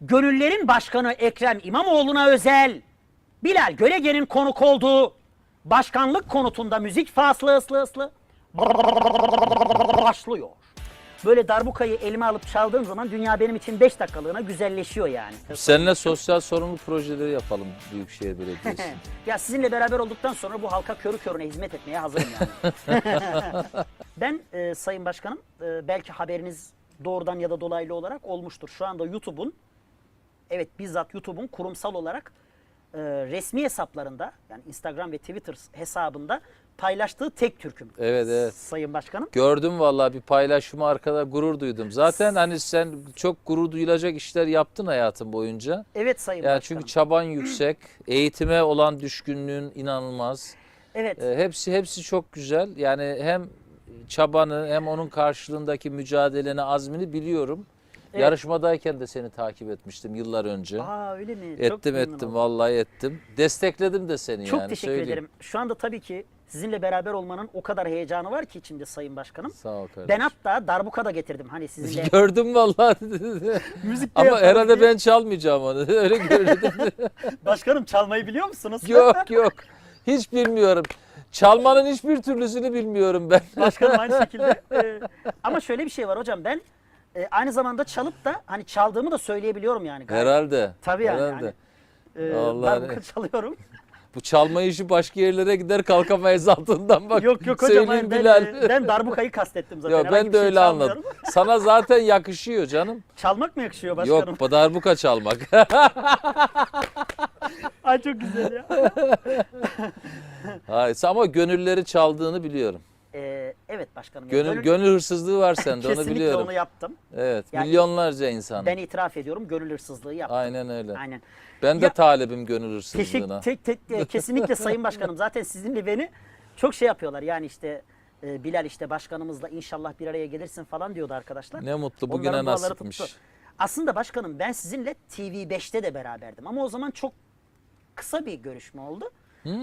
Gönüllerin Başkanı Ekrem İmamoğlu'na özel Bilal Gölegen'in konuk olduğu başkanlık konutunda müzik faslı ıslı ıslı başlıyor. Böyle darbukayı elime alıp çaldığım zaman dünya benim için 5 dakikalığına güzelleşiyor yani. Seninle sosyal sorumluluk projeleri yapalım Büyükşehir Belediyesi. ya sizinle beraber olduktan sonra bu halka körü körüne hizmet etmeye hazırım yani. ben e, Sayın Başkanım e, belki haberiniz doğrudan ya da dolaylı olarak olmuştur. Şu anda YouTube'un evet bizzat YouTube'un kurumsal olarak e, resmi hesaplarında yani Instagram ve Twitter hesabında paylaştığı tek Türk'üm. Evet, evet. Sayın Başkanım. Gördüm vallahi bir paylaşımı arkada gurur duydum. Zaten hani sen çok gurur duyulacak işler yaptın hayatın boyunca. Evet Sayın Yani Başkanım. çünkü çaban yüksek, eğitime olan düşkünlüğün inanılmaz. evet. E, hepsi hepsi çok güzel. Yani hem çabanı hem onun karşılığındaki mücadeleni, azmini biliyorum. Evet. Yarışmadayken de seni takip etmiştim yıllar önce. Aa öyle mi? Çok ettim memnun ettim vallahi ettim. Destekledim de seni Çok yani teşekkür söyleyeyim. ederim. Şu anda tabii ki sizinle beraber olmanın o kadar heyecanı var ki içimde Sayın Başkanım. Sağ ol kardeşim. Ben hatta darbuka da getirdim hani sizinle. Gördüm vallahi. Müzik Ama herhalde diye. ben çalmayacağım onu. Öyle gördüm. Başkanım çalmayı biliyor musunuz? yok yok. Hiç bilmiyorum. Çalmanın hiçbir türlüsünü bilmiyorum ben. Başkanım aynı şekilde. Ee, ama şöyle bir şey var hocam ben e, aynı zamanda çalıp da hani çaldığımı da söyleyebiliyorum yani. gayet. Herhalde. Tabii yani, Herhalde. Ee, Allah darbuka ne- çalıyorum. Bu çalma işi başka yerlere gider kalkamayız altından bak. yok yok hocam hayır, ben, Bilal. e, ben darbukayı kastettim zaten. Yok ben de şey öyle anladım. Sana zaten yakışıyor canım. Çalmak mı yakışıyor başkanım? Yok darbuka çalmak. Ay çok güzel ya. Hayır, ama gönülleri çaldığını biliyorum. Evet başkanım. Gönül, Gönül- gönül hırsızlığı var sende onu biliyorum. onu yaptım. Evet Yani milyonlarca insan. Ben itiraf ediyorum gönül hırsızlığı yaptım. Aynen öyle. Aynen. Ben de Ya- talibim gönül hırsızlığına. Tek, tek, e, kesinlikle Sayın Başkanım. Zaten sizinle beni çok şey yapıyorlar. Yani işte e, Bilal işte başkanımızla inşallah bir araya gelirsin falan diyordu arkadaşlar. Ne mutlu bugüne Onların nasipmiş. tuttu. Aslında başkanım ben sizinle TV5'te de beraberdim. Ama o zaman çok kısa bir görüşme oldu.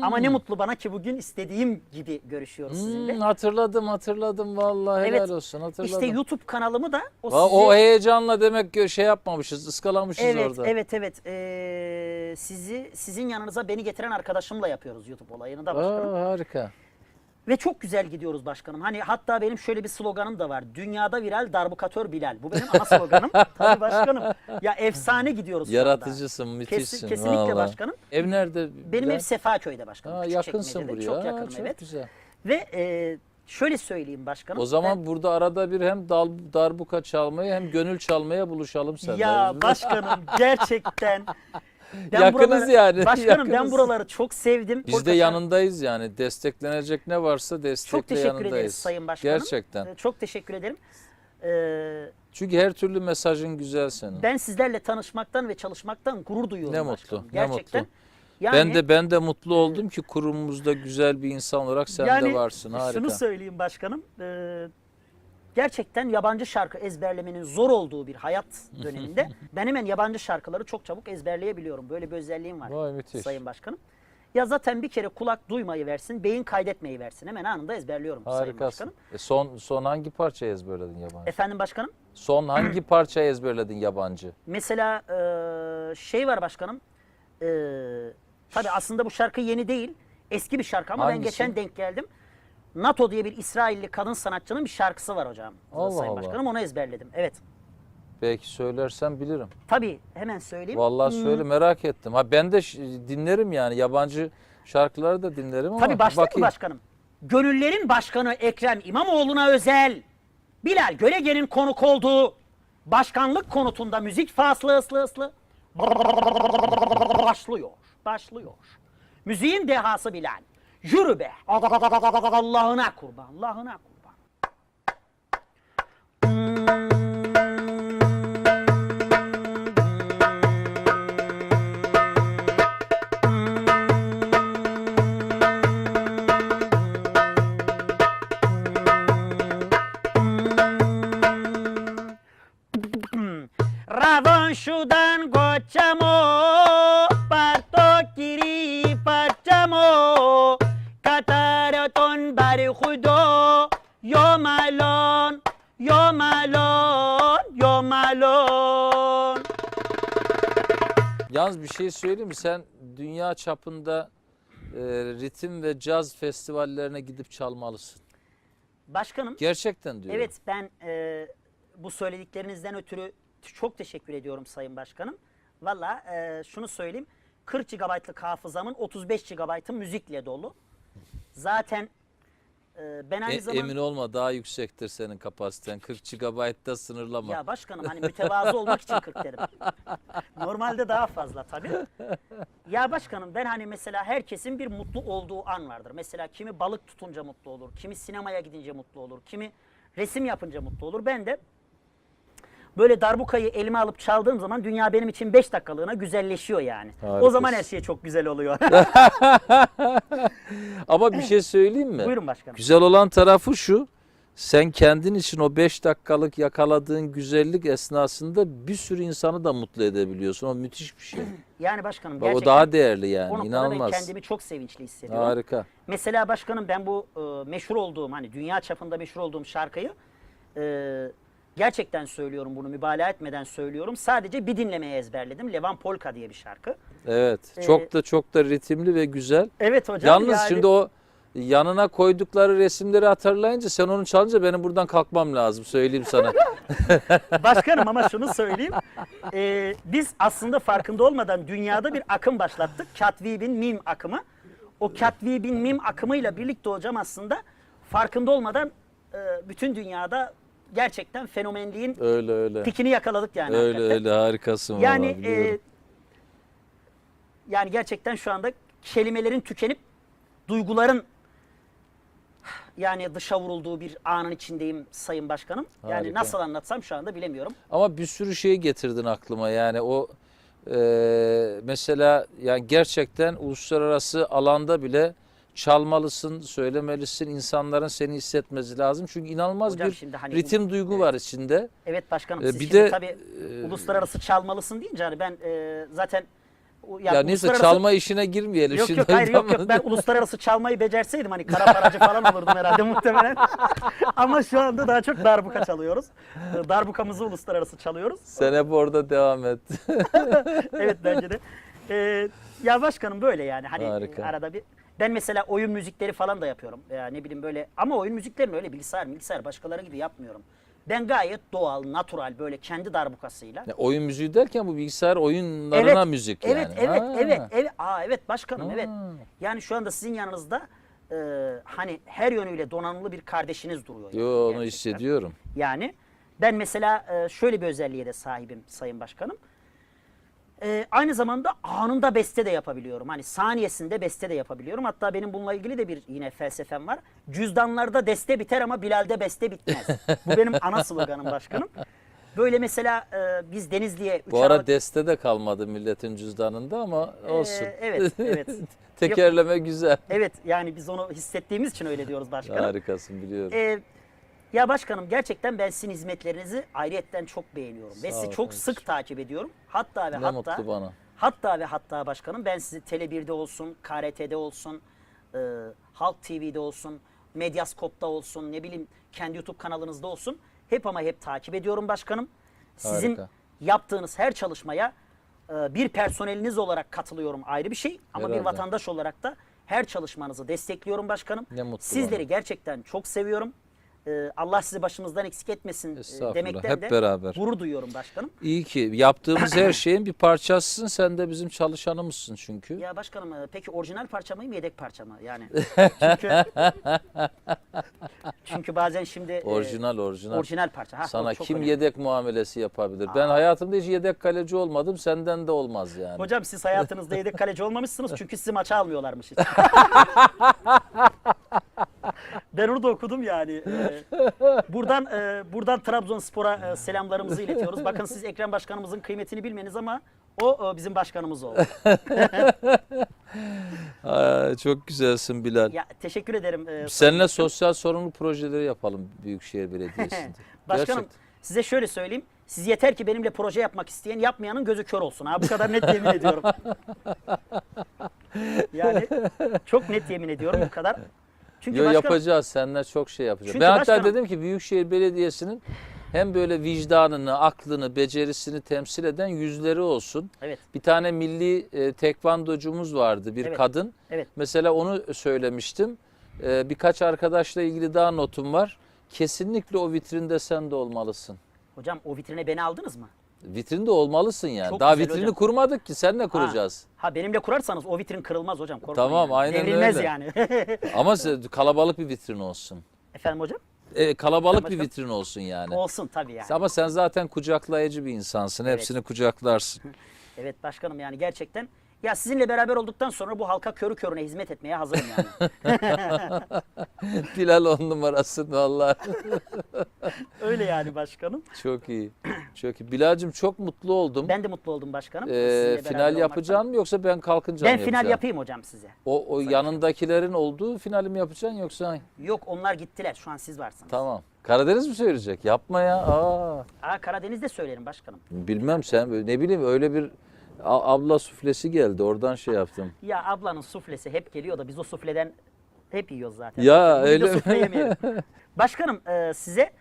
Ama ne mutlu bana ki bugün istediğim gibi görüşüyoruz sizinle. Hmm, hatırladım hatırladım vallahi helal Evet, olsun hatırladım. İşte YouTube kanalımı da o, Va- sizi- O heyecanla demek ki şey yapmamışız, ıskalamışız Evet, orada. evet, evet. Ee, sizi sizin yanınıza beni getiren arkadaşımla yapıyoruz YouTube olayını da Aa, başkanım. harika. Ve çok güzel gidiyoruz başkanım. Hani hatta benim şöyle bir sloganım da var. Dünyada viral darbukatör Bilal. Bu benim ana sloganım. Tabii başkanım. Ya efsane gidiyoruz anda. Yaratıcısın, müthişsin. kesinlikle vallahi. başkanım. Ev nerede? Benim Bilal? ev Sefaköy'de başkanım. Aa, yakınsın buraya. Çok yakınım çok evet. güzel. Ve e, şöyle söyleyeyim başkanım. O zaman Ben- burada arada bir hem dal, darbuka çalmaya hem gönül çalmaya buluşalım seninle. ya başkanım gerçekten ben Yakınız buraları- yani, Başkanım ben yakınız. buraları çok sevdim. Biz de Orta- yanındayız yani. Desteklenecek ne varsa destekle Çok teşekkür yanındayız. ederiz Sayın Başkanım. Gerçekten. Ee, Çok teşekkür ederim. Ee, Çünkü her türlü mesajın güzel senin. ben sizlerle tanışmaktan ve çalışmaktan gurur duyuyorum Ne mutlu, başkanım. ne Gerçekten. mutlu. Yani, ben de ben de mutlu oldum ki kurumumuzda güzel bir insan olarak sen yani de varsın. Harika. Şunu söyleyeyim başkanım. ee, gerçekten yabancı şarkı ezberlemenin zor olduğu bir hayat döneminde ben hemen yabancı şarkıları çok çabuk ezberleyebiliyorum. Böyle bir özelliğim var. Vay müthiş. Sayın Başkanım. Ya zaten bir kere kulak duymayı versin, beyin kaydetmeyi versin. Hemen anında ezberliyorum Sayın Harikasın. Başkanım. E son son hangi parça ezberledin yabancı? Efendim Başkanım? Son hangi parça ezberledin yabancı? Mesela eee, şey var başkanım. Eee tabii aslında bu şarkı yeni değil. Eski bir şarkı ama ben Hangisi? geçen denk geldim. NATO diye bir İsrailli kadın sanatçının bir şarkısı var hocam. Allah Sayın Allah. Başkanım onu ezberledim. Evet. Belki söylersen bilirim. Tabii hemen söyleyeyim. Vallahi Hmm, söyle merak ettim. Ha ben de dinlerim yani yabancı şarkıları da dinlerim ama Tabii başlayayım mı başkanım? Gönüllerin Başkanı Ekrem İmamoğlu'na özel Bilal Gölegen'in konuk olduğu başkanlık konutunda müzik faslı ıslı ıslı başlıyor. Başlıyor. Müziğin dehası Bilal. Yürü be. Allah'ına kurban. Allah'ına kurban. Radonşudan goçamo Parto bir şey söyleyeyim mi? Sen dünya çapında e, ritim ve caz festivallerine gidip çalmalısın. Başkanım Gerçekten diyorum. Evet ben e, bu söylediklerinizden ötürü çok teşekkür ediyorum Sayın Başkanım. Valla e, şunu söyleyeyim 40 GB'lık hafızamın 35 GB'ı müzikle dolu. Zaten e, ben aynı E- zamanda... emin olma daha yüksektir senin kapasiten. 40 GB'da sınırlama. Ya başkanım hani mütevazı olmak için 40 derim. Normalde daha fazla tabii. Ya başkanım ben hani mesela herkesin bir mutlu olduğu an vardır. Mesela kimi balık tutunca mutlu olur, kimi sinemaya gidince mutlu olur, kimi resim yapınca mutlu olur. Ben de böyle darbukayı elime alıp çaldığım zaman dünya benim için 5 dakikalığına güzelleşiyor yani. O Harikasın. zaman her şey çok güzel oluyor. Ama bir şey söyleyeyim mi? Buyurun başkanım. Güzel olan tarafı şu. Sen kendin için o 5 dakikalık yakaladığın güzellik esnasında bir sürü insanı da mutlu edebiliyorsun. O müthiş bir şey. Yani başkanım gerçekten o daha değerli o yani. ben İnanılmaz. kendimi çok sevinçli hissediyorum. Harika. Mesela başkanım ben bu e, meşhur olduğum hani dünya çapında meşhur olduğum şarkıyı e, gerçekten söylüyorum bunu mübalağa etmeden söylüyorum. Sadece bir dinlemeye ezberledim. Levan Polka diye bir şarkı. Evet. Ee, çok da çok da ritimli ve güzel. Evet hocam. Yalnız yani- şimdi o yanına koydukları resimleri hatırlayınca sen onu çalınca benim buradan kalkmam lazım söyleyeyim sana. Başkanım ama şunu söyleyeyim. E, biz aslında farkında olmadan dünyada bir akım başlattık. Katwib'in mim akımı. O Katwib'in mim akımıyla birlikte hocam aslında farkında olmadan e, bütün dünyada gerçekten fenomenliğin öyle öyle. pikini yakaladık yani. Öyle hakikaten. öyle harikasın Yani vallahi, e, yani gerçekten şu anda kelimelerin tükenip duyguların yani dışa vurulduğu bir anın içindeyim Sayın Başkanım. Yani Harika. nasıl anlatsam şu anda bilemiyorum. Ama bir sürü şey getirdin aklıma yani o e, mesela yani gerçekten uluslararası alanda bile çalmalısın, söylemelisin. insanların seni hissetmesi lazım. Çünkü inanılmaz Hocam bir şimdi hani- ritim duygu var içinde. Evet başkanım E, siz bir şimdi de, tabii e, uluslararası çalmalısın deyince hani ben e, zaten o- ya Ya, neyse uluslararası- çalma işine girmeyelim Yok şimdi. yok hayır yok yok ben uluslararası çalmayı becerseydim hani kara paracı falan olurdum herhalde muhtemelen. Ama şu anda daha çok darbuka çalıyoruz. E, Darbukamızı uluslararası çalıyoruz. Sen hep orada devam et. evet bence de. Ee, ya başkanım böyle yani hani Harika. arada bir ben mesela oyun müzikleri falan da yapıyorum. Ya ne bileyim böyle ama oyun müziklerini öyle bilgisayar bilgisayar başkaları gibi yapmıyorum. Ben gayet doğal, natural böyle kendi darbukasıyla. Ya, oyun müziği derken bu bilgisayar oyunlarına müzik evet, yani. Evet, Ha. evet, evet. Aa evet başkanım evet. Ha. Yani şu anda sizin yanınızda e, hani her yönüyle donanımlı bir kardeşiniz duruyor. yani Yo onu gerçekten. hissediyorum. Yani ben mesela e, şöyle bir özelliğe de sahibim Sayın Başkanım. E, aynı zamanda anında beste de yapabiliyorum. Hani saniyesinde beste de yapabiliyorum. Hatta benim bununla ilgili de bir yine felsefem var. Cüzdanlarda deste biter ama Bilal'de beste bitmez. Bu benim ana sloganım başkanım. Böyle mesela e, biz Denizli'ye... Bu ara Aralık- deste de kalmadı milletin cüzdanında ama E, olsun. evet, evet. Tekerleme güzel. Evet yani biz onu hissettiğimiz için öyle diyoruz başkanım. Harikasın biliyorum. Ee, ya başkanım gerçekten ben sizin hizmetlerinizi ayrıyetten çok beğeniyorum. Ve Sağ sizi ol çok kardeşim. sık takip ediyorum. Hatta ve ne hatta bana. hatta ve hatta başkanım ben sizi Tele1'de olsun, KRT'de olsun, e, Halk TV'de olsun, Medyaskop'ta olsun, ne bileyim kendi YouTube kanalınızda olsun. Hep ama hep takip ediyorum başkanım. Sizin Harika. yaptığınız her çalışmaya e, bir personeliniz olarak katılıyorum ayrı bir şey. Ama bir Herhalde. vatandaş olarak da her çalışmanızı destekliyorum başkanım. Ne mutlu Sizleri bana. gerçekten çok seviyorum. Ee, Allah sizi başımızdan eksik etmesin e, demekten hep de beraber. gurur duyuyorum başkanım. İyi ki yaptığımız her şeyin bir parçasısın. Sen de bizim çalışanımızsın çünkü. Ya başkanım e, peki orijinal parça mıyım yedek parça mı? Yani çünkü çünkü bazen şimdi e, Orijinal orijinal. orijinal parça. Ha, o Sana çok kim önemli. yedek muamelesi yapabilir? Ben hayatımda hiç yedek kaleci olmadım. Senden de olmaz yani. Hocam siz hayatınızda yedek kaleci olmamışsınız çünkü sizi maça almıyorlarmış hiç. ben onu da okudum yani. Ee, buradan e, buradan Trabzonspor'a e, selamlarımızı iletiyoruz. Bakın siz Ekrem Başkanımızın kıymetini bilmeniz ama o e, bizim başkanımız oldu. Aa, çok güzelsin Bilal. Ya teşekkür ederim. e, Seninle sosyal sorumluluk projeleri yapalım Büyükşehir Belediyesi'nde. Başkanım Gerçekten. size şöyle söyleyeyim. Siz yeter ki benimle proje yapmak isteyen yapmayanın gözü kör olsun. Ha bu kadar net yemin ediyorum. Yani çok net yemin ediyorum bu kadar. Çünkü Yo, başkanım yapacağız. Seninle çok şey yapacağız. Çünkü ben hatta başkanım- dedim ki Büyükşehir Belediyesi'nin hem böyle vicdanını, aklını, becerisini temsil eden yüzleri olsun. Evet. Bir tane milli e, tekvandocumuz vardı, bir Evet. kadın. Evet. Mesela onu söylemiştim. E, birkaç arkadaşla ilgili daha notum var. Kesinlikle o vitrinde sen de olmalısın. Hocam o vitrine beni aldınız mı? Vitrinde olmalısın yani. Çok Daha güzel vitrini hocam. kurmadık ki senle kuracağız. Ha benimle kurarsanız o vitrin kırılmaz hocam. Korkmayın Tamam, yani. aynen Devrilmez öyle. yani. Ama kalabalık bir vitrin olsun. Efendim hocam? E, kalabalık bir vitrin olsun yani. Olsun tabii yani. Ama sen zaten kucaklayıcı bir insansın. Hepsini kucaklarsın. Evet başkanım yani gerçekten ya sizinle beraber olduktan sonra bu halka körü körüne hizmet etmeye hazırım yani. Bilal on numarasın vallahi. Öyle yani başkanım. Çok iyi. Çok iyi. Bilal'cim çok mutlu oldum. Ben de mutlu oldum başkanım. Ee, sizinle beraber final olmaktan. yapacaksın mı yoksa ben kalkınca Ben mı final yapacağım? yapayım hocam size. O, o yanındakilerin olduğu finali mi yapacaksın yoksa? Yok onlar gittiler şu an siz varsınız. Tamam. Karadeniz mi söyleyecek? Yapma ya. Aa. Aa Karadeniz'de söylerim başkanım. Bilmem sen ne bileyim öyle bir a- abla suflesi geldi oradan şey yaptım. Ya ablanın suflesi hep geliyor da biz o sufleden hep yiyoruz zaten. Ya, de öyle sufle yemeyelim. Başkanım e, size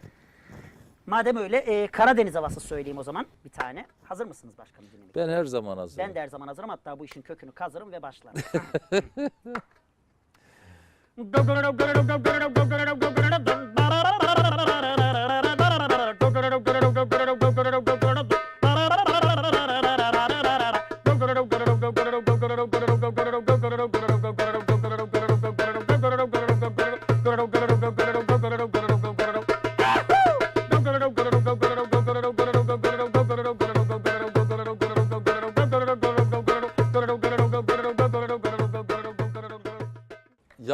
madem öyle e, Karadeniz havası söyleyeyim o zaman bir tane. Hazır mısınız başkanım dinlemeye? Ben her zaman hazırım. Ben de her zaman hazırım hatta bu işin kökünü kazırım ve başlarım.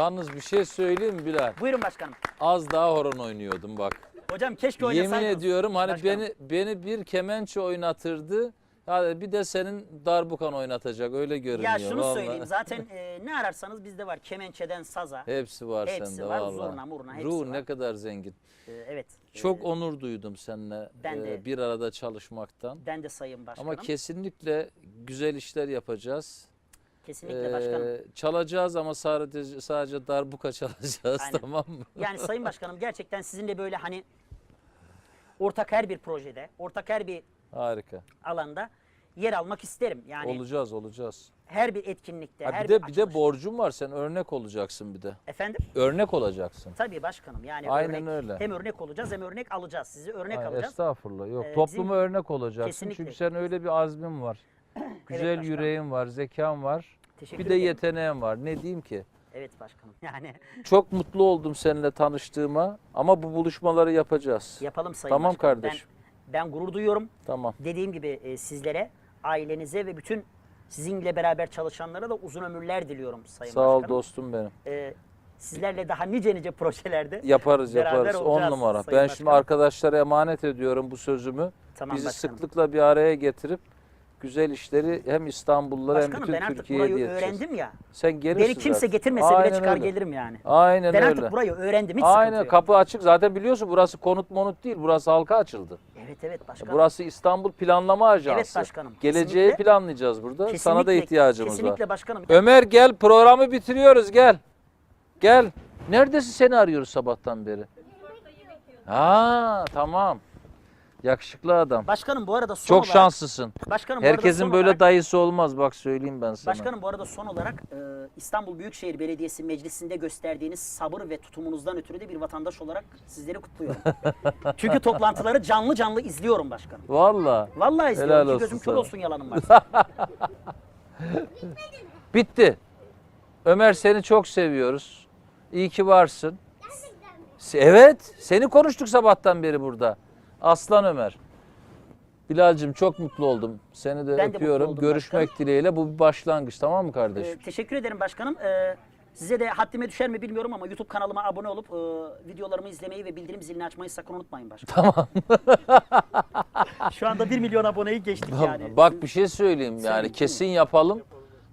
Yalnız bir şey söyleyeyim mi Bilal? Buyurun başkanım. Az daha horon oynuyordum bak. Hocam keşke Yemin oynasaydınız. ediyorum hani Başkanım. beni beni bir kemençe oynatırdı. Ya bir de senin darbukan oynatacak öyle görünüyor. Ya şunu vallahi. söyleyeyim zaten e, ne ararsanız bizde var. Kemençeden saza. Hepsi var Hepsi sende var, vallahi. zurna, murna, hepsi Ruh var. ne kadar zengin. E, evet. Çok e, onur duydum seninle ben e, de. bir arada çalışmaktan. ben de sayın başkanım. Ama kesinlikle güzel işler yapacağız. Kesinlikle başkanım. Çalacağız ama sadece sadece darbuka çalacağız Aynen. tamam mı? Yani sayın başkanım gerçekten sizinle böyle hani ortak her bir projede, ortak her bir Harika. alanda yer almak isterim. Yani olacağız olacağız. her bir etkinlikte, Ha, her bir de bir de açılışta. borcum var sen örnek olacaksın bir de. Efendim? Örnek olacaksın. Tabii başkanım. Yani Aynen örnek, öyle. hem örnek olacağız hem örnek alacağız. Sizi örnek Ay, alacağız. estağfurullah. Yok Ee, topluma bizim- örnek olacaksın. Kesinlikle. Çünkü sen öyle bir azmin var. Güzel başkanım. yüreğin var, zekan var. Teşekkür Bir de ederim. yeteneğin var. Ne diyeyim ki? Evet başkanım. Yani Çok mutlu oldum seninle tanıştığıma ama bu buluşmaları yapacağız. yapalım sayın Tamam başkanım. kardeşim. Ben, ben gurur duyuyorum. Tamam. Dediğim gibi e, sizlere, ailenize ve bütün sizinle beraber çalışanlara da uzun ömürler diliyorum sayın Sağ ol başkanım. dostum benim. E, sizlerle daha nice nice projelerde Yaparız yaparız. On numara. Ben şimdi Başkanım. arkadaşlara emanet ediyorum bu sözümü. Tamam Bizi başkanım. sıklıkla bir araya getirip güzel işleri hem İstanbullulara hem bütün ben artık Türkiye'ye burayı diye edeceğiz. öğrendim ya. Sen gelirsin Beni kimse zaten. getirmese bile Aynen çıkar öyle. gelirim yani. Aynen ben öyle. artık burayı öğrendim hiç Aynen yok. kapı açık. Zaten biliyorsun burası konut monut değil. Burası halka açıldı. Evet evet başkanım. Burası İstanbul Planlama Ajansı. Evet başkanım, Geleceği kesinlikle. planlayacağız burada. Sana da Kesinlikle- ihtiyacımız Kesinlikle var. başkanım. Ömer gel programı bitiriyoruz gel. Gel. Neredesin seni arıyoruz sabahtan beri. Ha tamam. Yakışıklı adam. Başkanım bu arada son Çok olarak, şanslısın. Başkanım bu arada Herkesin son böyle olarak, dayısı olmaz bak söyleyeyim ben sana. Başkanım bu arada son olarak e, İstanbul Büyükşehir Belediyesi Meclisi'nde gösterdiğiniz sabır ve tutumunuzdan ötürü de bir vatandaş olarak sizleri kutluyorum. Çünkü toplantıları canlı canlı izliyorum başkanım. Valla. Vallahi izliyorum Helal ki olsun gözüm kör sana. olsun yalanım varsa. Bitti. Ömer seni çok seviyoruz. İyi ki varsın. Evet, seni konuştuk sabahtan beri burada. Aslan Ömer. Bilal'cim çok mutlu oldum. Seni de Ben de mutlu öpüyorum. oldum Görüşmek dileğiyle. Bu bir başlangıç tamam mı kardeşim? E, teşekkür ederim başkanım. E, size de haddime düşer mi bilmiyorum ama YouTube kanalıma abone olup e, videolarımı izlemeyi ve bildirim zilini açmayı sakın unutmayın başkanım. Tamam. Şu anda 1 milyon aboneyi geçtik yani. Bak bir şey söyleyeyim yani kesin yapalım.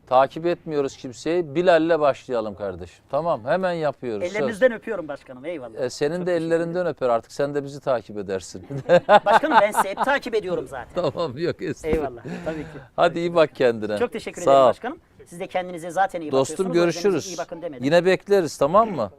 Takip etmiyoruz kimseyi. Bilal'le başlayalım kardeşim. Tamam hemen yapıyoruz. Ellerinizden öpüyorum başkanım eyvallah. E, senin de ellerinden öper artık. Sen de bizi takip edersin. Başkanım ben sizi hep takip ediyorum zaten. tamam yok estağfurullah. Eyvallah tabii ki. Hadi iyi bak kendine. Çok teşekkür Sağ ederim ol. başkanım. Siz de kendinize zaten iyi Dostum bakıyorsunuz. Özleminize görüşürüz. iyi bakın demedim. Yine bekleriz tamam mı?